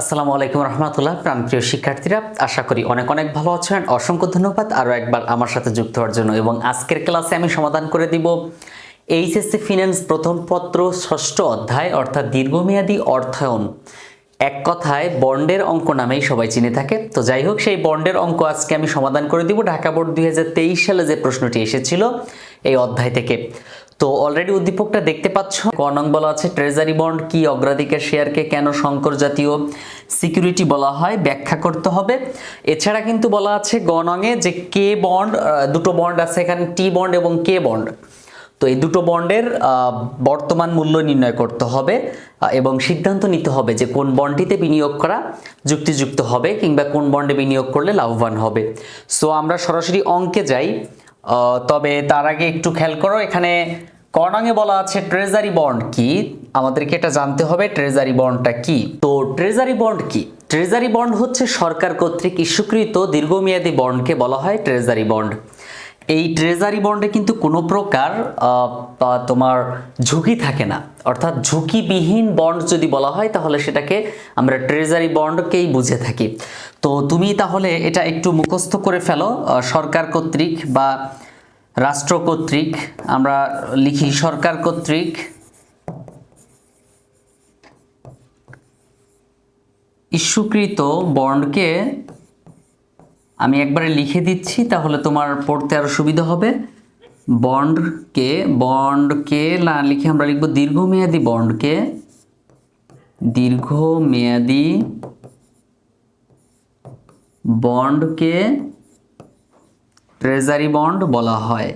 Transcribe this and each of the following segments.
আসসালামু আলাইকুম রহমতুল্লাহ। প্রাণপ্রিয় শিক্ষার্থীরা, আশা করি অনেক অনেক ভালো আছেন। অসংখ্য ধন্যবাদ আরও একবার আমার সাথে যুক্ত হওয়ার জন্য। এবং আজকের ক্লাসে আমি সমাধান করে দিব এইচএসসি ফিনান্স প্রথম পত্র, ষষ্ঠ অধ্যায়, অর্থাৎ দীর্ঘমেয়াদী অর্থায়ন। এক কথায়, বন্ডের অঙ্ক নামেই সবাই চিনে থাকে। তো যাই হোক, সেই বন্ডের অঙ্ক আজকে আমি সমাধান করে দিব। ঢাকা বোর্ড দুই হাজার তেইশ সালে যে প্রশ্নটি এসেছিল, এই অধ্যায় থেকে। তো অলরেডি উদ্দীপকটা দেখতে পাচ্ছ। ক নং বলা আছে ট্রেজারি বন্ড কি অগ্রাধিকার শেয়ারকে কেন সংকর জাতীয় সিকিউরিটি বলা হয়? ব্যাখ্যা করতে হবে। এছাড়া কিন্তু বলা আছে গ যে কে বন্ড দুটো বন্ড আছে এখানে টি বন্ড এবং কে বন্ড তো এই দুটো বন্ডের বর্তমান মূল্য নির্ণয় করতে হবে এবং সিদ্ধান্ত নিতে হবে যে কোন বন্ডটিতে বিনিয়োগ করা যুক্তিযুক্ত হবে কিংবা কোন বন্ডে বিনিয়োগ করলে লাভবান হবে। সো আমরা সরাসরি অঙ্কে যাই। তবে তার আগে একটু খেয়াল করো, এখানে কর্ণাঙ্গে বলা আছে ট্রেজারি বন্ড কি? আমাদেরকে এটা জানতে হবে ট্রেজারি বন্ডটা কি? তো ট্রেজারি বন্ড কি? ট্রেজারি বন্ড হচ্ছে সরকার কর্তৃক ইস্যুকৃত দীর্ঘমেয়াদী বন্ডকে বলা হয় ট্রেজারি বন্ড এই ট্রেজারি বন্ডে কিন্তু কোনো প্রকার তোমার ঝুঁকি থাকে না। অর্থাৎ ঝুঁকিবিহীন বন্ড যদি বলা হয়, তাহলে সেটাকে আমরা ট্রেজারি বন্ডকেই বুঝে থাকি। তো তুমি তাহলে এটা একটু মুখস্থ করে ফেলো সরকার কর্তৃক বা রাষ্ট্র কর্তৃক, আমরা লিখি সরকার কর্তৃক ইস্যুকৃত বন্ডকে আমি একবারে লিখে দিচ্ছি, তাহলে তোমার পড়তে আরও সুবিধা হবে। বন্ডকে বন্ডকে না লিখে আমরা লিখব দীর্ঘমেয়াদী বন্ডকে। দীর্ঘমেয়াদী বন্ডকে ট্রেজারি বন্ড বলা হয়।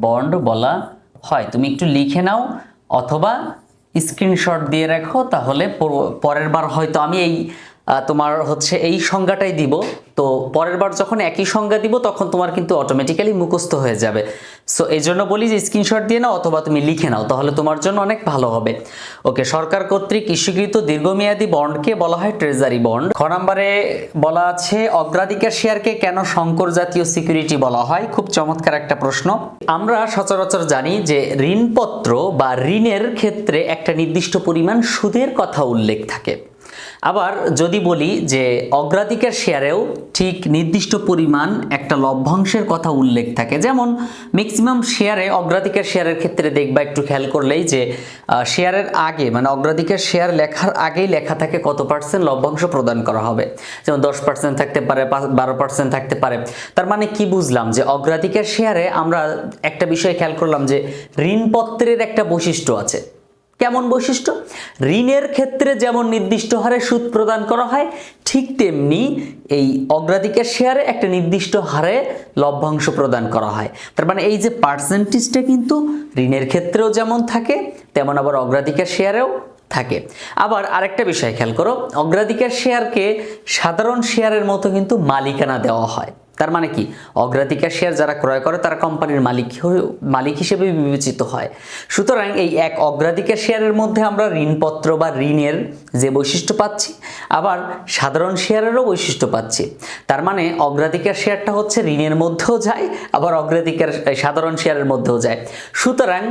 বন্ড বলা হয়। তুমি একটু লিখে নাও অথবা স্ক্রিনশট দিয়ে রাখো, তাহলে পর- পরের বার হয়তো আমি এই তোমার হচ্ছে এই সংজ্ঞাটাই দিব। তো পরের বার যখন একই সংজ্ঞা দিব, তখন তোমার কিন্তু অটোমেটিক্যালি মুখস্থ হয়ে যাবে। সো এই জন্য বলি যে স্ক্রিনশট দিয়ে নাও অথবা তুমি লিখে নাও, তাহলে তোমার জন্য অনেক ভালো হবে। ওকে সরকার কর্তৃক ইস্যুকৃত দীর্ঘমেয়াদী বন্ডকে বলা হয় ট্রেজারি বন্ড খ নম্বরে বলা আছে, অগ্রাধিকার শেয়ারকে কেন সংকর জাতীয় সিকিউরিটি বলা হয়? খুব চমৎকার একটা প্রশ্ন। আমরা সচরাচর জানি যে ঋণপত্র বা ঋণের ক্ষেত্রে একটা নির্দিষ্ট পরিমাণ সুদের কথা উল্লেখ থাকে। আবার যদি বলি যে অগ্রাধিকার শেয়ারেও ঠিক নির্দিষ্ট পরিমাণ একটা লভ্যাংশের কথা উল্লেখ থাকে। যেমন ম্যাক্সিমাম শেয়ারে অগ্রাধিকার শেয়ারের ক্ষেত্রে দেখবা একটু খেয়াল করলেই যে শেয়ারের আগে মানে অগ্রাধিকার শেয়ার লেখার আগেই লেখা থাকে কত পার্সেন্ট লভ্যাংশ প্রদান করা হবে। যেমন দশ পার্সেন্ট থাকতে পারে বারো পার্সেন্ট থাকতে পারে। তার মানে কি বুঝলাম যে অগ্রাধিকার শেয়ারে আমরা একটা বিষয় খেয়াল করলাম যে ঋণপত্রের একটা বৈশিষ্ট্য আছে। কেমন বৈশিষ্ট্য? ঋণের ক্ষেত্রে যেমন নির্দিষ্ট হারে সুদ প্রদান করা হয়, ঠিক তেমনি এই অগ্রাধিকার শেয়ারে একটা নির্দিষ্ট হারে লভ্যাংশ প্রদান করা হয়। তার মানে এই যে পার্সেন্টেজটা কিন্তু ঋণের ক্ষেত্রেও যেমন থাকে, তেমন আবার অগ্রাধিকার শেয়ারেও থাকে। আবার আরেকটা বিষয় খেয়াল করো, অগ্রাধিকার শেয়ারকে সাধারণ শেয়ারের মতো কিন্তু মালিকানা দেওয়া হয়। তার মানে কি? অগ্রাধিকার শেয়ার যারা ক্রয় করে, তারা কোম্পানির মালিক মালিক হিসেবে বিবেচিত হয়। সুতরাং এই এক অগ্রাধিকার শেয়ারের মধ্যে আমরা ঋণপত্র বা ঋণের যে বৈশিষ্ট্য পাচ্ছি, আবার সাধারণ শেয়ারেরও বৈশিষ্ট্য পাচ্ছি। তার মানে অগ্রাধিকার শেয়ারটা হচ্ছে ঋণের মধ্যেও যায়, আবার অগ্রাধিকার সাধারণ শেয়ারের মধ্যেও যায়। সুতরাং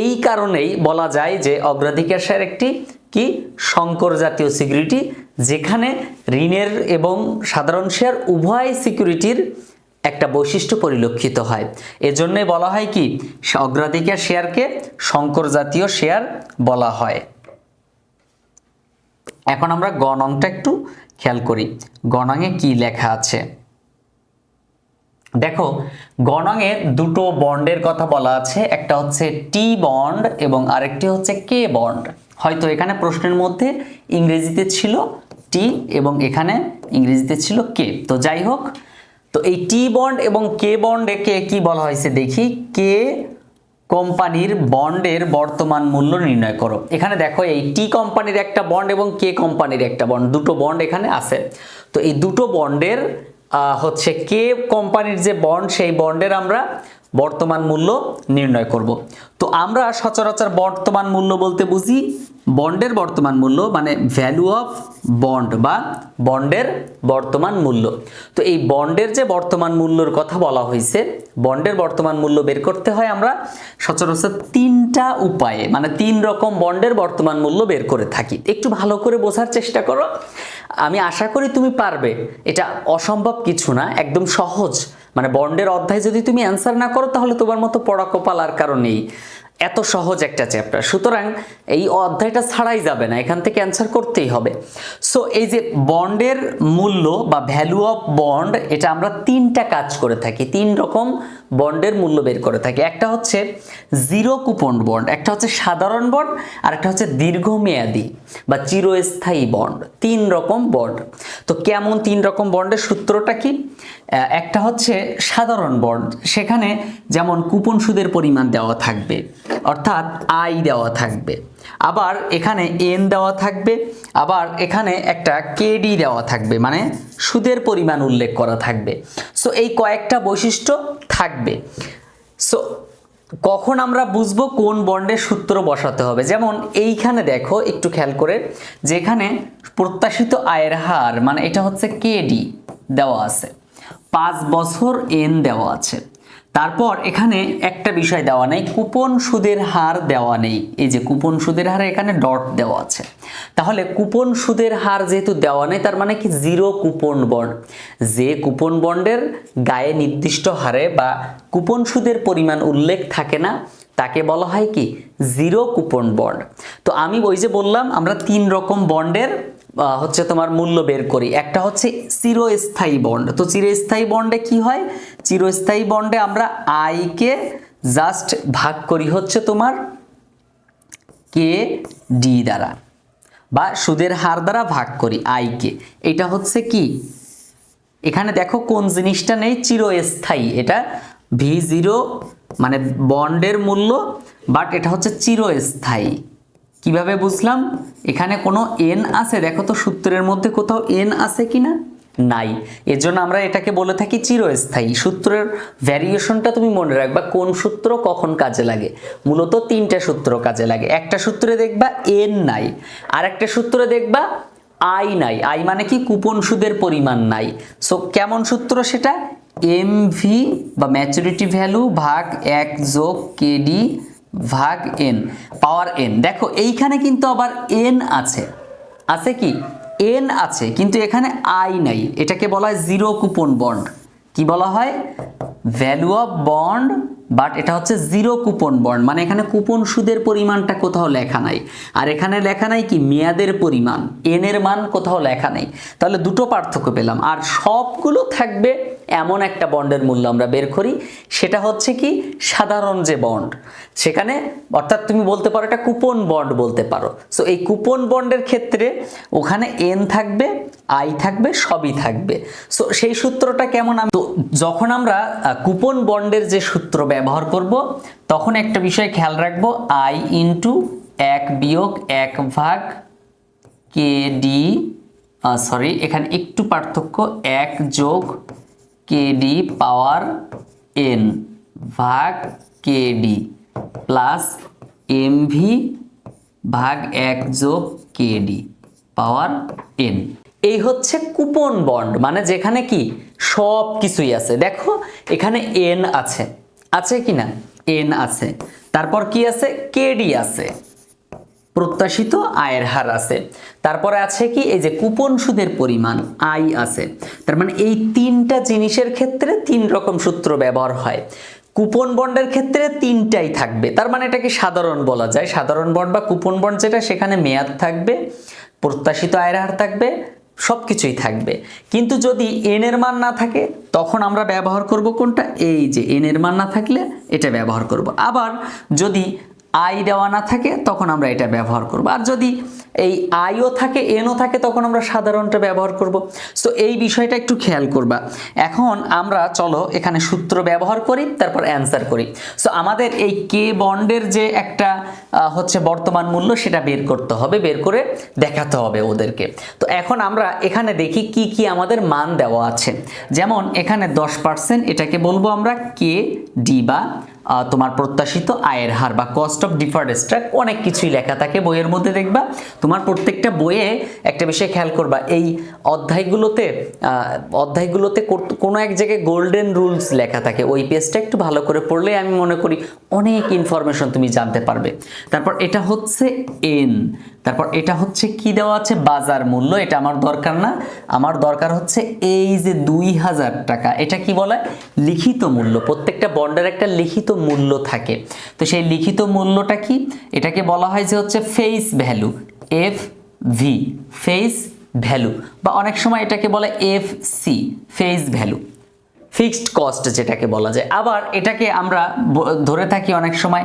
এই কারণেই বলা যায় যে অগ্রাধিকার শেয়ার একটি কি? সংকর জাতীয় সিকিউরিটি যেখানে ঋণের এবং সাধারণ শেয়ার উভয় সিকিউরিটির একটা বৈশিষ্ট্য পরিলক্ষিত হয়। এজন্যই বলা হয় কি? অগ্রাধিকার শেয়ারকে সংকর জাতীয় শেয়ার বলা হয়। এখন আমরা গণংটা একটু খেয়াল করি। গণাঙে কি লেখা আছে? দেখো গণঙে দুটো বন্ডের কথা বলা আছে। একটা হচ্ছে টি বন্ড এবং আরেকটি হচ্ছে কে বন্ড হয়তো এখানে প্রশ্নের মধ্যে ইংরেজিতে ছিল টি এবং এখানে ইংরেজিতে ছিল কে। তো যাই হোক, তো এই টি বন্ড এবং কে বন্ডে কে কি বলা হয়েছে দেখি? কে কোম্পানির বন্ডের বর্তমান মূল্য নির্ণয় করো। এখানে দেখো, এই টি কোম্পানির একটা বন্ড এবং কে কোম্পানির একটা বন্ড, দুটো বন্ড এখানে আছে। তো এই দুটো বন্ডের হচ্ছে কে কোম্পানির যে বন্ড, সেই বন্ডের আমরা বর্তমান মূল্য নির্ণয় করব। তো আমরা সচরাচর বর্তমান মূল্য বলতে বুঝি বন্ডের বর্তমান মূল্য মানে ভ্যালু অফ বন্ড বা বন্ডের বর্তমান মূল্য। তো এই বন্ডের যে বর্তমান মূল্যর কথা বলা হয়েছে, বন্ডের বর্তমান মূল্য বের করতে হয় আমরা সচরাচর তিনটা উপায়ে মানে তিন রকম বন্ডের বর্তমান মূল্য বের করে থাকি। একটু ভালো করে বোঝার চেষ্টা করো। আমি আশা করি তুমি পারবে। এটা অসম্ভব কিছু না, একদম সহজ। মানে বন্ডের অধ্যায় যদি তুমি অ্যান্সার না করো, তাহলে তোমার মতো পড়া কপাল আর কারণ নেই। এত সহজ একটা চ্যাপ্টার সুতরাং এই অধ্যায়টা ছাড়াই যাবে না, এখান থেকে অ্যান্সার করতেই হবে। সো এই যে বন্ডের মূল্য বা ভ্যালু অফ বন্ড এটা আমরা তিনটা কাজ করে থাকি, তিন রকম বন্ডের মূল্য বের করে থাকি। একটা হচ্ছে জিরো কুপন বন্ড একটা হচ্ছে সাধারণ বন্ড আর একটা হচ্ছে দীর্ঘমেয়াদী বা চিরস্থায়ী বন্ড তিন রকম বন্ড তো কেমন তিন রকম বন্ডের সূত্রটা কি? একটা হচ্ছে সাধারণ বন্ড সেখানে যেমন কুপন সুদের পরিমাণ দেওয়া থাকবে, অর্থাৎ আয় দেওয়া থাকবে। আবার এখানে এন দেওয়া থাকবে, আবার এখানে একটা কেডি দেওয়া থাকবে মানে সুদের পরিমাণ উল্লেখ করা থাকবে। সো এই কয়েকটা বৈশিষ্ট্য থাকবে। সো কখন আমরা বুঝব কোন বন্ডের সূত্র বসাতে হবে? যেমন এইখানে দেখো, একটু খেয়াল করে, যেখানে প্রত্যাশিত আয়ের হার মানে এটা হচ্ছে কেডি দেওয়া আছে। পাঁচ বছর এন দেওয়া আছে। তারপর এখানে একটা বিষয় দেওয়া নেই, কুপন সুদের হার দেওয়া নেই। এই যে কুপন সুদের হার এখানে ডট দেওয়া আছে। তাহলে কুপন সুদের হার যেহেতু দেওয়া নেই, তার মানে কি? Zero coupon bond. যে কুপন বন্ডের গায়ে নির্দিষ্ট হারে বা কুপন সুদের পরিমাণ উল্লেখ থাকে না, তাকে বলা হয় কি? Zero coupon bond. তো আমি ওই যে বললাম, আমরা তিন রকম বন্ডের হচ্ছে তোমার মূল্য বের করি। একটা হচ্ছে চিরস্থায়ী বন্ড তো চিরস্থায়ী বন্ডে কি হয়? চিরস্থায়ী বন্ডে আমরা আইকে জাস্ট ভাগ করি হচ্ছে তোমার কে ডি দ্বারা বা সুদের হার দ্বারা ভাগ করি আইকে এটা হচ্ছে কি? এখানে দেখো কোন জিনিসটা নেই? চিরস্থায়ী। এটা ভি জিরো মানে বন্ডের মূল্য বাট এটা হচ্ছে চিরস্থায়ী। কীভাবে বুঝলাম? এখানে কোনো এন আছে? দেখো তো সূত্রের মধ্যে কোথাও এন আছে কি না নাই। এর জন্য আমরা এটাকে বলে থাকি চিরস্থায়ী। সূত্রের ভ্যারিয়েশনটা তুমি মনে রাখবা কোন সূত্র কখন কাজে লাগে। মূলত তিনটা সূত্র কাজে লাগে। একটা সূত্রে দেখবা এন নাই আর একটা সূত্রে দেখবা আই নাই। আই মানে কি? কুপন সুদের পরিমাণ নাই। সো কেমন সূত্র সেটা? এম ভি বা ম্যাচুরিটি ভ্যালু ভাগ এক যোগ কেডি ভাগ এন পাওয়ার এন দেখো, এইখানে কিন্তু আবার এন আছে। আছে কি? এন আছে, কিন্তু এখানে আই নাই। এটাকে বলা হয় জিরো কুপন বন্ড কি বলা হয়? ভ্যালু অফ বন্ড বাট এটা হচ্ছে জিরো কুপন বন্ড মানে এখানে কুপন সুদের পরিমাণটা কোথাও লেখা নাই। আর এখানে লেখা নাই কি? মেয়াদের পরিমাণ। এন এর মান কোথাও লেখা নেই। তাহলে দুটো পার্থক্য পেলাম। আর সবগুলো থাকবে এমন একটা বন্ডের মূল্য আমরা বের করি, সেটা হচ্ছে কি সাধারণ যে বন্ড, সেখানে অর্থাৎ তুমি বলতে পারো এটা কুপন বন্ড বলতে পারো। সো এই কুপন বন্ডের ক্ষেত্রে ওখানে এন থাকবে আই থাকবে, সবই থাকবে। সো সেই সূত্রটা কেমন আমি তো যখন আমরা কুপন বন্ডের যে সূত্র ব্যবহার করব, তখন একটা বিষয় খেয়াল রাখব আই ইন্টু এক বিয়োগ এক ভাগ কে ডি সরি এখানে একটু পার্থক্য, এক যোগ কে ডি পাওয়ার এন ভাগ K D plus M V ভাগ এক যোগ কে ডি পাওয়ার এন এই হচ্ছে কুপন বন্ড মানে যেখানে কি সব কিছুই আছে। দেখো, এখানে এন আছে। আছে কি না? এন আছে। তারপর কি আছে? কেডি আছে। প্রত্যাশিত আয়ের হার আছে। তারপরে আছে কি? এই যে কুপন সুদের পরিমাণ আই আছে। তার মানে এই তিনটা জিনিসের ক্ষেত্রে তিন রকম সূত্র ব্যবহার হয়। কুপন বন্ডের ক্ষেত্রে তিনটাই থাকবে। তার মানে এটাকে সাধারণ বলা যায়। সাধারণ বন্ড বা কুপন বন্ড যেটা, সেখানে মেয়াদ থাকবে, প্রত্যাশিত আয়ের হার থাকবে সব কিছুই থাকবে। কিন্তু যদি এন এর মান না থাকে, তখন আমরা ব্যবহার করব কোনটা? এই যে এন এর মান না থাকলে এটা ব্যবহার করব। আবার যদি আই দেওয়া না থাকে, তখন আমরা এটা ব্যবহার করব। আর যদি এই আইও থাকে এনও থাকে, তখন আমরা সাধারণটা ব্যবহার করব। সো এই বিষয়টা একটু খেয়াল করবা। এখন আমরা, চলো, এখানে সূত্র ব্যবহার করি, তারপর অ্যান্সার করি। সো আমাদের এই কে বন্ডের যে একটা হচ্ছে বর্তমান মূল্য, সেটা বের করতে হবে, বের করে দেখাতে হবে ওদেরকে। তো এখন আমরা এখানে দেখি কি কি আমাদের মান দেওয়া আছে। যেমন, এখানে দশ পার্সেন্ট এটাকে বলব আমরা কে ডি বা তোমার প্রত্যাশিত আয়ের হার বা কস্ট অফ ডিফার্ড স্টক অনেক কিছুই লেখা থাকে বইয়ের মধ্যে দেখবা। তোমার প্রত্যেকটা বইয়ে একটা বিষয় খেয়াল করবা, এই অধ্যায়গুলোতে অধ্যায়গুলোতে কোনো এক জায়গায় গোল্ডেন রুলস লেখা থাকে। ওই পেজটা একটু ভালো করে পড়লে আমি মনে করি অনেক ইনফরমেশন তুমি জানতে পারবে। তারপর এটা হচ্ছে এন তারপর এটা হচ্ছে কি দেওয়া আছে? বাজার মূল্য, এটা আমার দরকার না। আমার দরকার হচ্ছে এই যে দুই হাজার টাকা, এটা কি বলে? লিখিত মূল্য, প্রত্যেকটা বন্ডের একটা লিখিত মূল্য থাকে। তো সেই লিখিত মূল্যটা কি? এটাকে বলা হয় যে হচ্ছে face value F V face value বা অনেক সময় এটাকে বলে F C face value fixed cost যেটাকে বলা যায়। আবার এটাকে আমরা ধরে থাকি অনেক সময়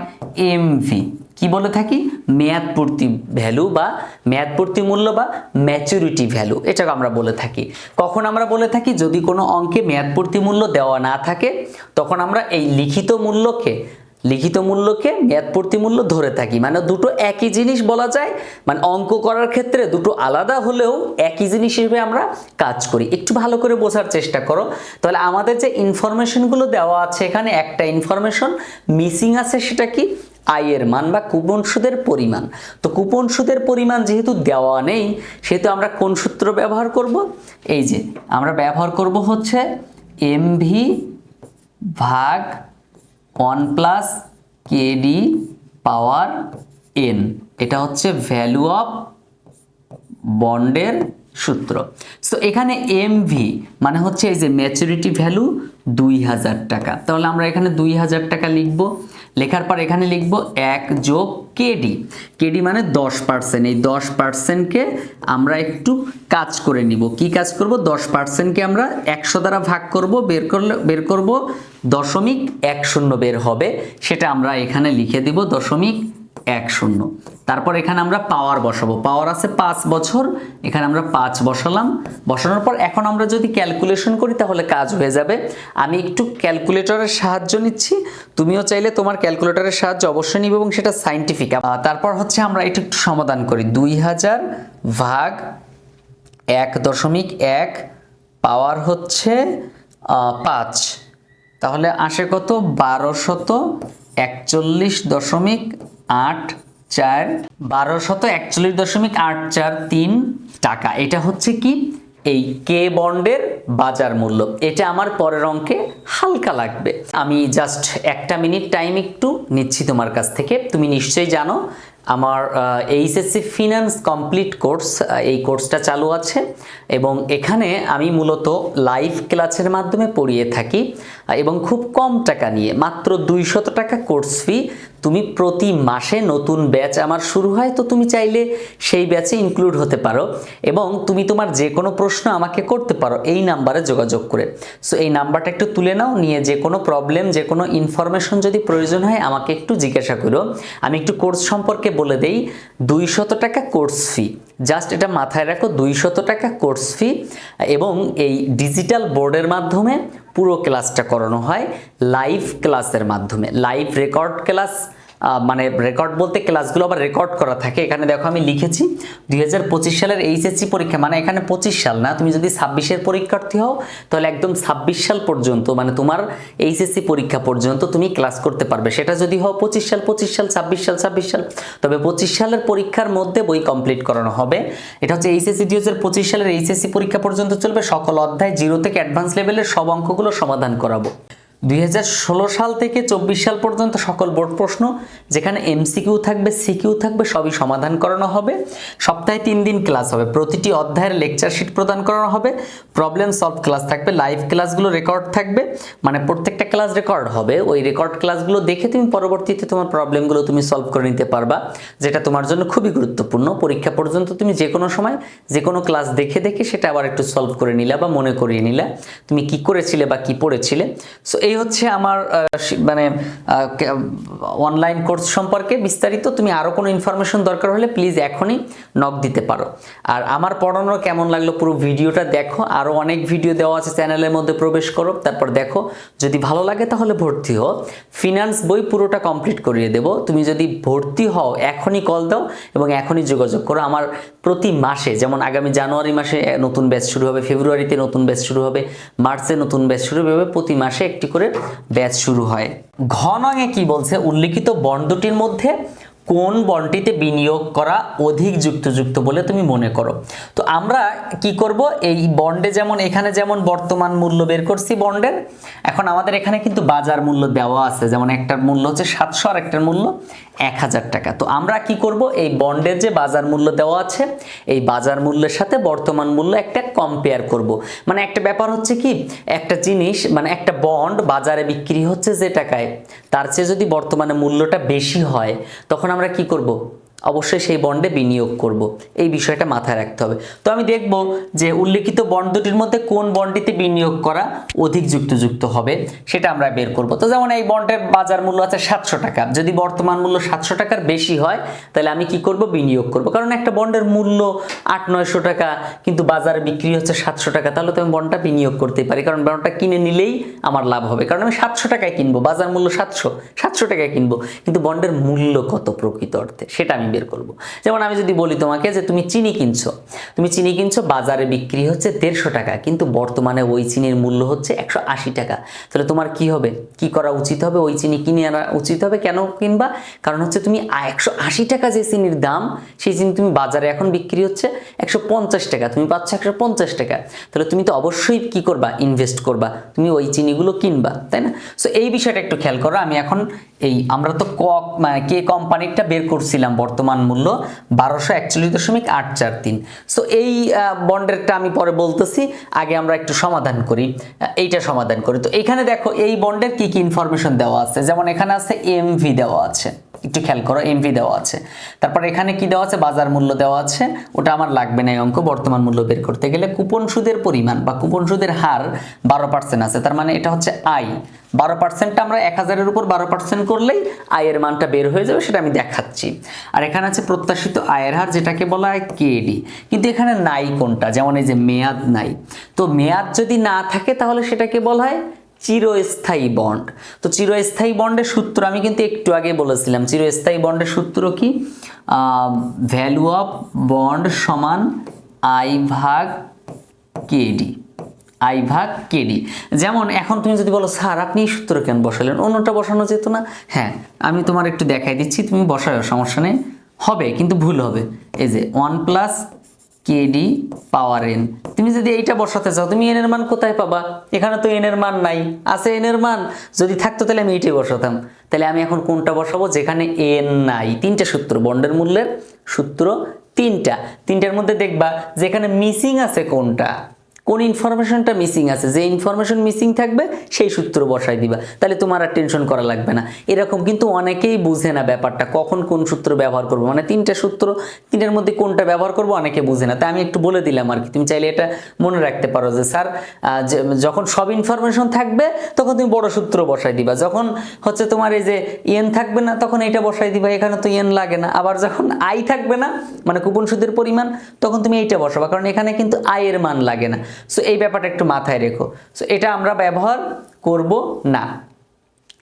এমভি কি বলে থাকি? মেয়াদপূর্তি ভ্যালু বা মেয়াদপূর্তি মূল্য বা ম্যাচুরিটি ভ্যালু এটাকে আমরা বলে থাকি। কখন আমরা বলে থাকি? যদি কোনো অঙ্কে মেয়াদপূর্তি মূল্য দেওয়া না থাকে, তখন আমরা এই লিখিত মূল্যকে লিখিত মূল্যকে মেয়াদপূর্তি মূল্য ধরে থাকি। মানে দুটো একই জিনিস বলা যায়। মানে অঙ্ক করার ক্ষেত্রে দুটো আলাদা হলেও একই জিনিস হিসেবে আমরা কাজ করি। একটু ভালো করে বোঝার চেষ্টা করো। তাহলে আমাদের যে ইনফরমেশনগুলো দেওয়া আছে এখানে, একটা ইনফরমেশন মিসিং আছে সেটা কি? আয়ের মান বা কুপন সুদের পরিমাণ। তো কুপন সুদের পরিমাণ যেহেতু দেওয়া নেই, সেহেতু আমরা কোন সূত্র ব্যবহার করব? এই যে, আমরা ব্যবহার করব হচ্ছে এমভি ভাগ one plus KD power N. এটা হচ্ছে ভ্যালু অফ বন্ডের সূত্র। সো এখানে এমভি মানে হচ্ছে এই যে ম্যাচুরিটি ভ্যালু দুই হাজার টাকা। তাহলে আমরা এখানে দুই হাজার টাকা লিখব। লেখার পর এখানে লিখব এক যোগ কেডি। কেডি মানে দশ পার্সেন্ট এই দশ পার্সেন্টকে আমরা একটু কাজ করে নিব। কি কাজ করব? দশ পার্সেন্টকে আমরা একশো দ্বারা ভাগ করব, বের করলে, বের করব দশমিক এক শূন্য বের হবে। সেটা আমরা এখানে লিখে দিব দশমিক এক শূন্য। তারপর এখানে আমরা পাওয়ার বসাবো। পাওয়ার আছে পাঁচ বছর। এখানে আমরা পাঁচ বসালাম। বসানোর পর এখন আমরা যদি ক্যালকুলেশন করি তাহলে কাজ হয়ে যাবে। আমি একটু ক্যালকুলেটরের সাহায্য নিচ্ছি। তুমিও চাইলে তোমার ক্যালকুলেটরের সাহায্য অবশ্যই নিবে এবং সেটা সাইন্টিফিক। তারপর হচ্ছে আমরা এটা একটু সমাধান করি। দুই হাজার ভাগ এক দশমিক এক পাওয়ার হচ্ছে পাঁচ। তাহলে আসে কত? বারোশত একচল্লিশ দশমিক আট চার বারোশত একচল্লিশ দশমিক আট চার তিন টাকা। এটা হচ্ছে কি? এই কে বন্ডের বাজার মূল্য। এটা আমার পরের অঙ্কে হালকা লাগবে। আমি জাস্ট একটা মিনিট টাইম একটু নিচ্ছি তোমার কাছ থেকে। তুমি নিশ্চয়ই জানো, আমার এইচএসসি ফিনান্স কমপ্লিট কোর্স এই কোর্সটা চালু আছে। এবং এখানে আমি মূলত লাইভ ক্লাসের মাধ্যমে পড়িয়ে থাকি। এবং খুব কম টাকা নিয়ে, মাত্র দুইশত টাকা কোর্স ফি, তুমি প্রতি মাসে নতুন ব্যাচ আমার শুরু হয়, তো তুমি চাইলে সেই ব্যাচে ইনক্লুড হতে পারো এবং তুমি তোমার যে কোনো প্রশ্ন আমাকে করতে পারো এই নাম্বারে যোগাযোগ করে। সো এই নাম্বারটা একটু তুলে নাও, নিয়ে যে কোনো প্রবলেম যে কোনো ইনফরমেশন যদি প্রয়োজন হয়, আমাকে একটু জিজ্ঞাসা করো। আমি একটু কোর্স সম্পর্কে বলে দেই, দুইশত টাকা কোর্স ফি জাস্ট এটা মাথায় রাখো, দুইশত টাকা কোর্স ফি, এবং এই ডিজিটাল বোর্ডের মাধ্যমে পুরো ক্লাসটা করানো হয় লাইভ ক্লাসের মাধ্যমে লাইভ রেকর্ড ক্লাস মানে রেকর্ড বলতে ক্লাসগুলো আবার রেকর্ড করা থাকে। এখানে দেখো আমি লিখেছি, দুই হাজার পঁচিশ সালের এইচএসসি পরীক্ষা মানে এখানে পঁচিশ সাল না, তুমি যদি ছাব্বিশের পরীক্ষার্থী হও, তাহলে একদম ছাব্বিশ সাল পর্যন্ত মানে তোমার এইচএসসি পরীক্ষা পর্যন্ত তুমি ক্লাস করতে পারবে। সেটা যদি হও পঁচিশ সাল পঁচিশ সাল, ছাব্বিশ সাল ছাব্বিশ সাল, তবে পঁচিশ সালের পরীক্ষার মধ্যে বই কমপ্লিট করানো হবে। এটা হচ্ছে এইচএসসি দুই হাজার পঁচিশ সালের এইচএসসি পরীক্ষা পর্যন্ত চলবে, সকল অধ্যায় জিরো থেকে অ্যাডভান্স লেভেলের সব অঙ্কগুলো সমাধান করাবো। দুই হাজার ষোলো সাল থেকে চব্বিশ সাল পর্যন্ত সকল বোর্ড প্রশ্ন, যেখানে এমসিকিউ থাকবে, সিকিউ থাকবে, সবই সমাধান করানো হবে। সপ্তাহে তিন দিন ক্লাস হবে। প্রতিটি অধ্যায়ের লেকচার শিট প্রদান করানো হবে। প্রবলেম সলভ ক্লাস থাকবে, লাইভ ক্লাসগুলো রেকর্ড থাকবে। মানে প্রত্যেকটা ক্লাস রেকর্ড হবে। ওই রেকর্ড ক্লাসগুলো দেখে তুমি পরবর্তীতে তোমার প্রবলেমগুলো তুমি সলভ করে নিতে পারবা, যেটা তোমার জন্য খুবই গুরুত্বপূর্ণ। পরীক্ষা পর্যন্ত তুমি যে কোনো সময় যে কোনো ক্লাস দেখে দেখে সেটা আবার একটু সলভ করে নিলা বা মনে করিয়ে নিলা। তুমি কি করেছিলে বা কি পড়েছিলে? সো এই হচ্ছে আমার মানে অনলাইন কোর্স সম্পর্কে বিস্তারিত। তুমি আরও কোনো ইনফরমেশন দরকার হলে প্লিজ এখনই নক দিতে পারো। আর আমার পড়ানো কেমন লাগল পুরো ভিডিওটা দেখো। আরও অনেক ভিডিও দেওয়া আছে চ্যানেলের মধ্যে প্রবেশ করো, তারপর দেখো। যদি ভালো লাগে তাহলে ভর্তি হও। ফিনান্স বই পুরোটা কমপ্লিট করিয়ে দেবো। তুমি যদি ভর্তি হও, এখনই কল দাও এবং এখনই যোগাযোগ করো। আমার প্রতি মাসে, যেমন আগামী জানুয়ারি মাসে নতুন ব্যাচ শুরু হবে, ফেব্রুয়ারিতে নতুন ব্যাচ শুরু হবে, মার্চে নতুন ব্যাচ শুরু হবে, প্রতি মাসে একটি করে করে ব্যাচ শুরু হয়। ঘ নঙে কি বলছে? উল্লিখিত বন্ড দুটির মধ্যে কোন বন্ডটিতে বিনিয়োগ করা অধিক যুক্তযুক্ত বলে তুমি মনে করো? তো আমরা কি করব? এই বন্ডে যেমন, এখানে যেমন বর্তমান মূল্য বের করছি বন্ডের, এখন আমাদের এখানে কিন্তু বাজার মূল্য দেওয়া আছে। যেমন একটার মূল্য হচ্ছে সাতশো আর একটার মূল্য এক হাজার টাকা। তো আমরা কি করব? এই বন্ডের যে বাজার মূল্য দেওয়া আছে, এই বাজার মূল্যের সাথে বর্তমান মূল্য একটা কম্পেয়ার করব। মানে একটা ব্যাপার হচ্ছে কি, একটা জিনিস মানে একটা বন্ড বাজারে বিক্রি হচ্ছে যে টাকায়, তার চেয়ে যদি বর্তমানে মূল্যটা বেশি হয়, তখন আমরা কি করব? অবশ্যই সেই বন্ডে বিনিয়োগ করব। এই বিষয়টা মাথায় রাখতে হবে। তো আমি দেখব যে উল্লেখিত বন্ড দুটির মধ্যে কোন বন্ডটিতে বিনিয়োগ করা অধিক যুক্তযুক্ত হবে, সেটা আমরা বের করব। তো যেমন এই বন্ডের বাজার মূল্য আছে সাতশো টাকা। যদি বর্তমান মূল্য সাতশো টাকার বেশি হয়, তাহলে আমি কি করব? বিনিয়োগ করব। কারণ একটা বন্ডের মূল্য আট, নয়শো টাকা, কিন্তু বাজারে বিক্রি হচ্ছে সাতশো টাকা, তাহলে তো আমি বন্ডটা বিনিয়োগ করতেই পারি। কারণ বন্ডটা কিনে নিলেই আমার লাভ হবে। কারণ আমি সাতশো টাকায় কিনবো, বাজার মূল্য সাতশো সাতশো টাকায় কিনবো। কিন্তু বন্ডের মূল্য কত প্রকৃত অর্থে, সেটা আমি বের করব। যেমন আমি যদি বলি তোমাকে যে তুমি চিনি কিনছো, তুমি চিনি কিনছো, বাজারে বিক্রি হচ্ছে দেড়শো টাকা, কিন্তু বর্তমানে ওই চিনির মূল্য হচ্ছে একশো আশি টাকা। তাহলে তোমার কি হবে? কি করা উচিত হবে? ওই চিনি কিনে আনা উচিত হবে? কেন কিনবা? কারণ হচ্ছে তুমি একশো আশি টাকা যে চিনির দাম, সেই চিনি তুমি বাজারে এখন বিক্রি হচ্ছে একশো পঞ্চাশ টাকা, তুমি পাচ্ছ একশো পঞ্চাশ টাকা। তাহলে তুমি তো অবশ্যই কি করবা? ইনভেস্ট করবা। তুমি ওই চিনিগুলো কিনবা, তাই না? সো এই বিষয়টা একটু খেয়াল করো। আমি এখন এই আমরা তো ক মানে কে কোম্পানিটা বের করছিলাম বর্তমান মূল্য বারোশো একচল্লিশ দশমিক আট চার তিন। সো এই বন্ডেরটা আমি পরে বলতেছি, আগে আমরা একটু সমাধান করি, এইটা সমাধান করি। তো এখানে দেখো, এই বন্ডের কি কি ইনফরমেশন দেওয়া আছে? যেমন এখানে আছে এমভি দেওয়া আছে। একটু খেয়াল করো এমভি দেওয়া আছে। তারপর এখানে কি দেওয়া আছে? বাজার মূল্য দেওয়া আছে। ওটা আমার লাগবে না এই অঙ্ক, বর্তমান মূল্য বের করতে গেলে কুপন সুদের পরিমাণ বা কুপন সুদের হার বারো পার্সেন্ট আছে। তার মানে এটা হচ্ছে আই বারো পার্সেন্টটা আমরা এক হাজারের উপর বারো পার্সেন্ট করলেই আয়ের মানটা বের হয়ে যাবে, সেটা আমি দেখাচ্ছি। আর এখানে আছে প্রত্যাশিত আয়ের হার, যেটাকে বলা হয় কেডি কিন্তু এখানে নাই কোনটা? যেমন এই যে মেয়াদ নাই। তো মেয়াদ যদি না থাকে, তাহলে সেটাকে বলা হয় চিরস্থায়ী বন্ড। তো চিরস্থায়ী বন্ডের সূত্র আমি কিন্তু একটু আগে বলেছিলাম। চিরস্থায়ী বন্ডের সূত্র কি? ভ্যালু অফ বন্ড সমান আই ভাগ কেডি আই ভাগ কেডি যেমন, এখন তুমি যদি বলো, স্যার, আপনি এই সূত্র কেন বসালেন? অন্যটা বসানো যেত না? হ্যাঁ আমি তোমার একটু দেখাই দিচ্ছি, তুমি বসাও সমস্যা নেই। হবে, কিন্তু ভুল হবে। এই যে one plus KD power N তুমি যদি এইটা বসাতে চাও, তুমি এনের মান কোথায় পাবা? এখানে তো এনের মান নাই। আছে এনের মান। যদি থাকতো তাহলে আমি এইটাই বসাতাম। তাহলে আমি এখন কোনটা বসাবো? যেখানে এন নাই। তিনটা সূত্র, বন্ডের মূল্যের সূত্র তিনটা। তিনটার মধ্যে দেখবা, যেখানে মিসিং আছে কোনটা? কোন ইনফরমেশনটা মিসিং আছে? যে ইনফরমেশন মিসিং থাকবে, সেই সূত্র বসাই দিবা। তাহলে তোমার আর টেনশন করা লাগবে না। এরকম কিন্তু অনেকেই বুঝে না ব্যাপারটা, কখন কোন সূত্র ব্যবহার করব। মানে তিনটা সূত্র, তিনটার মধ্যে কোনটা ব্যবহার করব অনেকে বুঝে না। তাই আমি একটু বলে দিলাম আর কি। তুমি চাইলে এটা মনে রাখতে পারো যে, স্যার যখন সব ইনফরমেশন থাকবে, তখন তুমি বড় সূত্র বসাই দিবা। যখন হচ্ছে তোমার এই যে ইয়েন থাকবে না, তখন এটা বসাই দিবা। এখানে তো ইয়েন লাগে না। আবার যখন আই থাকবে না মানে কুপন সুদের পরিমাণ, তখন তুমি এইটা বসাবা। কারণ এখানে কিন্তু আয়ের মান লাগে না। সো এই ব্যাপারটা একটু মাথায় রেখো। সো এটা আমরা ব্যবহার করব না।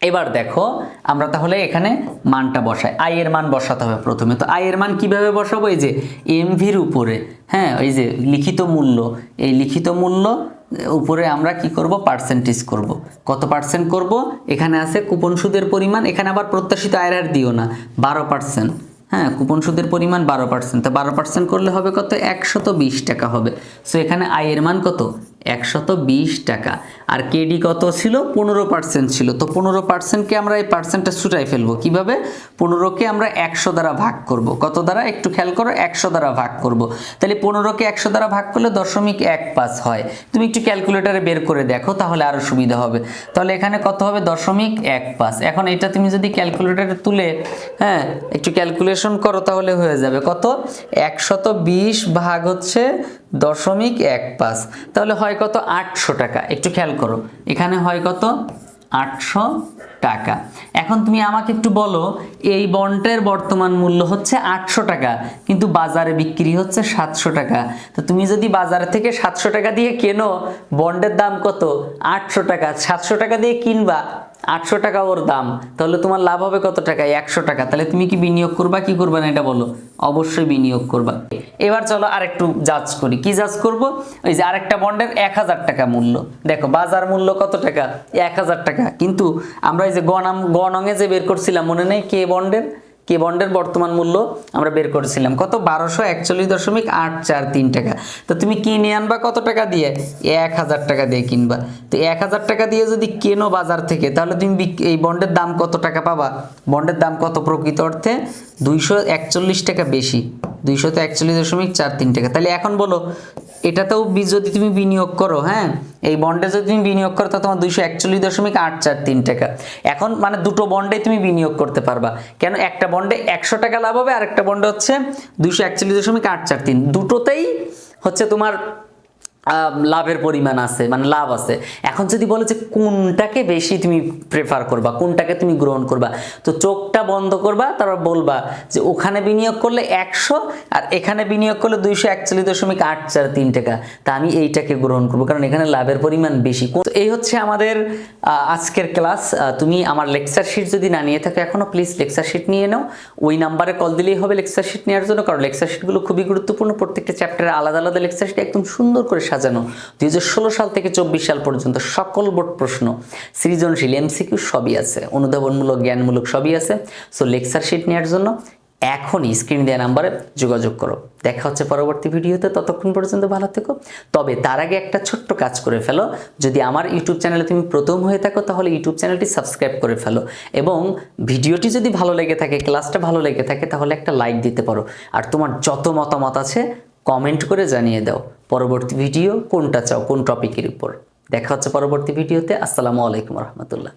এবার দেখো, আমরা তাহলে এখানে মানটা বসাই। আই এর মান বসাতে হবে প্রথমে। তো আই এর মান কীভাবে বসাবো? এই যে এমভির উপরে। হ্যাঁ ওই যে লিখিত মূল্য। এই লিখিত মূল্য উপরে আমরা কি করব? পার্সেন্টেজ করব। কত পার্সেন্ট করব? এখানে আছে, কুপন সুদের পরিমাণ। এখানে আবার প্রত্যাশিত আয়ের হার দিও না। বারো পার্সেন্ট হ্যাঁ কুপন সুদের পরিমাণ বারো পার্সেন্ট তো বারো পার্সেন্ট করলে হবে কত? একশত বিশ টাকা হবে। সো এখানে আয়ের মান কত? একশত বিশ টাকা। আর কেডি কত ছিল? পনেরো পার্সেন্ট ছিল। তো পনেরো পার্সেন্টকে আমরা এই পার্সেন্টটা ছুটাই ফেলব। কীভাবে? পনেরোকে আমরা একশো দ্বারা ভাগ করব। কত দ্বারা? একটু খেয়াল করো, একশো দ্বারা ভাগ করব। তাহলে পনেরোকে একশো দ্বারা ভাগ করলে দশমিক এক পাঁচ হয়। তুমি একটু ক্যালকুলেটারে বের করে দেখো, তাহলে আরও সুবিধা হবে। তাহলে এখানে কত হবে? দশমিক এক পাঁচ। এখন এটা তুমি যদি ক্যালকুলেটারে তুলে হ্যাঁ একটু ক্যালকুলেশন করো, তাহলে হয়ে যাবে। কত? একশত বিশ ভাগ হচ্ছে দশমিক এক পাঁচ। তাহলে হয় কত? আটশো টাকা। একটু খেয়াল করো। এখানে হয় কত? আটশো টাকা। এখন তুমি আমাকে একটু বলো, এই বন্ডের বর্তমান মূল্য হচ্ছে আটশো টাকা, কিন্তু বাজারে বিক্রি হচ্ছে সাতশো টাকা। তো তুমি যদি বাজার থেকে সাতশো টাকা দিয়ে কেনো, বন্ডের দাম কত? আটশো টাকা। সাতশো টাকা দিয়ে কিনবা আটশো টাকা ওর দাম। তাহলে তোমার লাভ হবে কত টাকা? একশো টাকা। তাহলে তুমি কি বিনিয়োগ করবা, কি করবা না এটা বলো। অবশ্যই বিনিয়োগ করবা। এবার চলো আরেকটু জাজ করি। কি জাজ করব? ওই যে আরেকটা বন্ডের এক হাজার টাকা মূল্য। দেখো, বাজার মূল্য কত টাকা? এক হাজার টাকা। কিন্তু আমরা এই যে গনাম গনঙে যে বের করছিলাম, মনে নেই কে বন্ডের কে বন্ডের বর্তমান মূল্য? আমরা বের করেছিলাম। কত? বারোশো একচল্লিশ দশমিক আট চার তিন টাকা। তো তুমি কিনে আনবা কত টাকা দিয়ে? এক হাজার টাকা দিয়ে কিনবা। তো এক হাজার টাকা দিয়ে যদি কেনো বাজার থেকে, তাহলে তুমি এই বন্ডের দাম কত টাকা পাবা? বন্ডের দাম কত প্রকৃত অর্থে? দুইশো একচল্লিশ টাকা বেশি, দুইশো একচল্লিশ দশমিক চার তিন টাকা। তাহলে এখন বলো, এটাতেও যদি তুমি বিনিয়োগ করো হ্যাঁ এই বন্ডে যদি তুমি বিনিয়োগ করো তা তোমার দুইশো একচল্লিশ দশমিক আট চার তিন টাকা। এখন মানে দুটো বন্ডে তুমি বিনিয়োগ করতে পারবা। কেন? একটা বন্ডে একশো টাকা লাভ হবে আর একটা বন্ডে হচ্ছে দুইশো একচল্লিশ দশমিক আট চার তিন। দুটোতেই হচ্ছে তোমার লাভের পরিমাণ আছে মানে লাভ আছে। এখন যদি বলো যে কোনটাকে বেশি তুমি প্রেফার করবা, কোনটাকে তুমি গ্রহণ করবা, তো চোখটা বন্ধ করবা, তারপর বলবা যে ওখানে বিনিয়োগ করলে একশো আর এখানে বিনিয়োগ করলে দুইশো একচল্লিশ দশমিক আট চার তিন টাকা। তা আমি এইটাকে গ্রহণ করব, কারণ এখানে লাভের পরিমাণ বেশি। তো এই হচ্ছে আমাদের আজকের ক্লাস তুমি আমার লেকচার শিট যদি না নিয়ে থাকো এখনও প্লিজ লেকচার শিট নিয়ে নাও। ওই নাম্বারে কল দিলেই হবে লেকচার শিট নেওয়ার জন্য, কারণ লেকচার শিটগুলো খুবই গুরুত্বপূর্ণ। প্রত্যেকটা চ্যাপ্টারে আলাদা আলাদা লেকচার শিট একদম সুন্দর করে সাজানো দুই সাল থেকে চব্বিশ সাল পর্যন্ত সকল বোর্ড প্রশ্ন, সৃজনশীল এমসিকিউ সবই আছে। অনুধাবনমূলক, জ্ঞানমূলক সবই আছে। সো লেকচার শিট নেওয়ার জন্য এখনই স্ক্রিন দেওয়া নাম্বারে যোগাযোগ করো। দেখা হচ্ছে পরবর্তী ভিডিওতে। ততক্ষণ পর্যন্ত ভালো থেকো। তবে তার আগে একটা ছোট্ট কাজ করে ফেলো। যদি আমার ইউটিউব চ্যানেলে তুমি প্রথম হয়ে থাকো, তাহলে ইউটিউব চ্যানেলটি সাবস্ক্রাইব করে ফেলো এবং ভিডিওটি যদি ভালো লেগে থাকে, ক্লাসটা ভালো লেগে থাকে, তাহলে একটা লাইক দিতে পারো। আর তোমার যত মতামত আছে কমেন্ট করে জানিয়ে দাও। পরবর্তী ভিডিও কোনটা চাও, কোন টপিকের উপর? দেখা হচ্ছে পরবর্তী ভিডিওতে আসসালামু আলাইকুম রহমতুল্লাহ।